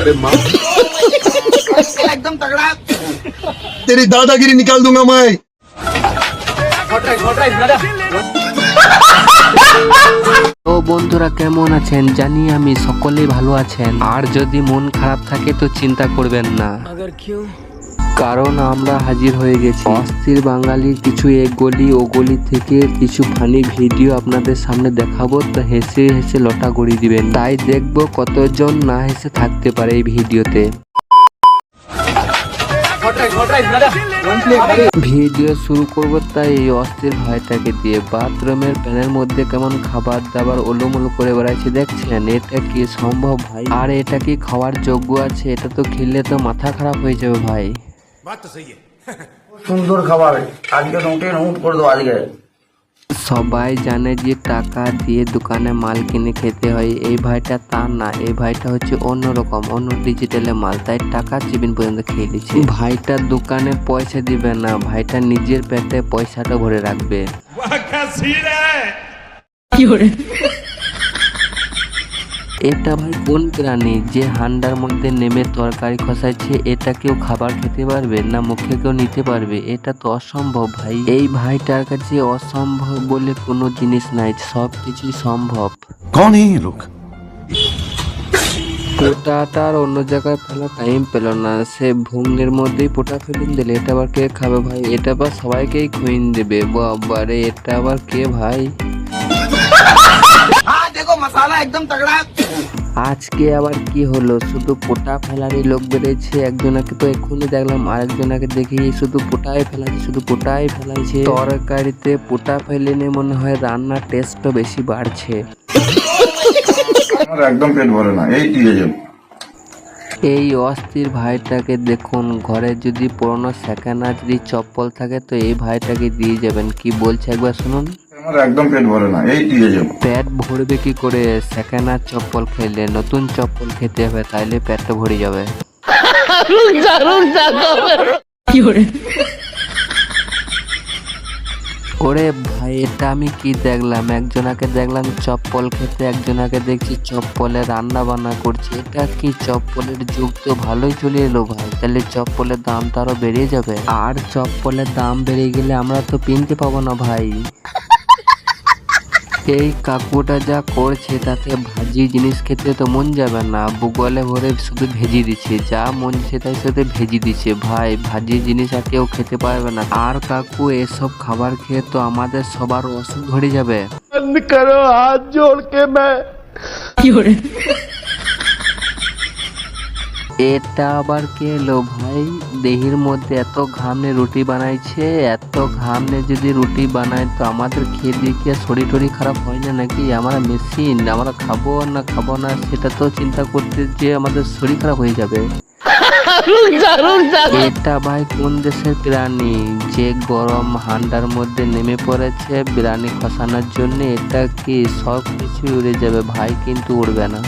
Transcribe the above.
अरे माँ एकदम तगड़ा तेरी दादागिरी निकाल दूंगा मैं তো বন্ধুরা কেমন আছেন জানি আমি সকলেই ভালো আছেন আর যদি মন খারাপ থাকে তো চিন্তা করবেন না কারণ আমরা হাজির হয়ে গেছি। অস্থির বাঙালির কিছু এক গলি, ও গলি থেকে কিছু ফানি ভিডিও আপনাদের সামনে দেখাবো, তা হেসে হেসে লটা গড়ি দিবেন। তাই দেখব কতজন না হেসে থাকতে পারে এই ভিডিওতে। ভিডিও শুরু করব তাই এই অস্থির ভয়টাকে দিয়ে। বাথরুমের প্যানের মধ্যে কেমন খাবার দাবার ওলোমোলো করে বেড়াচ্ছে দেখছেন? এটা কি সম্ভব ভাই? আর এটা কি খাওয়ার যোগ্য আছে? এটা তো খেলে তো মাথা খারাপ হয়ে যাবে ভাই। সুন্দর খাবার। আজকে নোটে নোট করে দেবো আজকে। সবাই জানে যে টাকা দিয়ে দোকানে মাল কিনে খেতে হয় এই ভাইটা তা না এই ভাইটা হচ্ছে অন্যরকম অন্য ডিজিটালে মাল তাই টাকা চিবিন পর্যন্ত খেয়ে দিচ্ছে। ভাইটা দোকানে পয়সা দিবে না ভাইটা নিজের পেটে পয়সাটা ভরে রাখবে। এটা ভাই কোন প্রাণী যে হান্ডার মধ্যে নেমে তরকারি খসাইছে এটা কেউ খাবার খেতে পারবে না মুখে কেউ নিতে পারবে? এটা তো অসম্ভব ভাই। এই ভাইটার কাছে অসম্ভব বলে কোনো জিনিস নাই সব কিছুই সম্ভব। কোন লোক? পোটাটা আর অন্য জায়গায় ফেলা টাইম পেল না। সে ভুঙ্গের মধ্যেই পোটা ফেলে দিলে। এটা আবার কে খাবে ভাই? এটা আবার সবাইকেই খুইন দেবে। বাবারে এটা আবার কে ভাই? দেখো মশালা একদম তগড়া। আজকে আবার কি হলো? শুধু পোটা ফেলারই লোক বেড়েছে একজনাকে তো এক্ষুনি দেখলাম আরেকজনাকে দেখি শুধু পোটাই ফেলাছে শুধু পোটাই ফেলাইছে। তরকারিতে পোটা ফেলে নিয়ে মনে হয় রান্নার টেস্টও বেশি বাড়ছে। একদম পেট ভরে না এই এই অস্থির ভাইটাকে দেখুন ঘরে যদি পুরনো সেকেন্ড যদি চপ্পল থাকে তো এই ভাইটাকে দিয়ে যাবেন। কি বলছে একবার শুনুন। চপ্পল খেলে, নতুন চপ্পল খেতে হবে, তাইলে ভরে যাবে। ওরে ভাই, এটা আমি কি দেখলাম? একজনাকে দেখলাম চপ্পল খেতে, একজনাকে দেখছি চপ্পলে রান্না বান্না করছে। এটা কি চপ্পলের যুগ? তো ভালোই চলে এলো ভাই। তাহলে চপ্পলের দাম তো আরও বেড়ে যাবে। আর চপ্পলের দাম বেড়ে গেলে আমরা তো কিনতে পাবো না ভাই। এই কাকুটা যা করছে তাতে ভাজি জিনিস খেতে তো মন যাবে না। ভূগোলে ভরে শুধু ভেজি দিচ্ছে। যা মন সে তাই সাথে ভেজি দিচ্ছে। ভাই ভাজি জিনিস আর কেউ খেতে পারবে না। আর কাকু এসব খাবার খেয়ে তো আমাদের সবার অসুখ ধরে যাবে। এটা আবার কে এলো ভাই? দেহির মধ্যে এত ঘামনে রুটি বানাইছে, এত ঘামনে যদি রুটি বানায় তো আমাদের খেয়ে দিয়ে কি শরীর টরি খারাপ হয় না নাকি? আমরা মেশিন, আমরা খাব না খাব না, সেটা তো চিন্তা করতে যে আমাদের শরীর খারাপ হয়ে যাবে। এটা ভাই কোন দেশের প্রাণী? যে গরম হান্ডার মধ্যে নেমে পড়েছে, বিরানি খসানোর জন্য, এটা কি সব কিছু উড়ে যাবে ভাই? কিন্তু উড়বে না।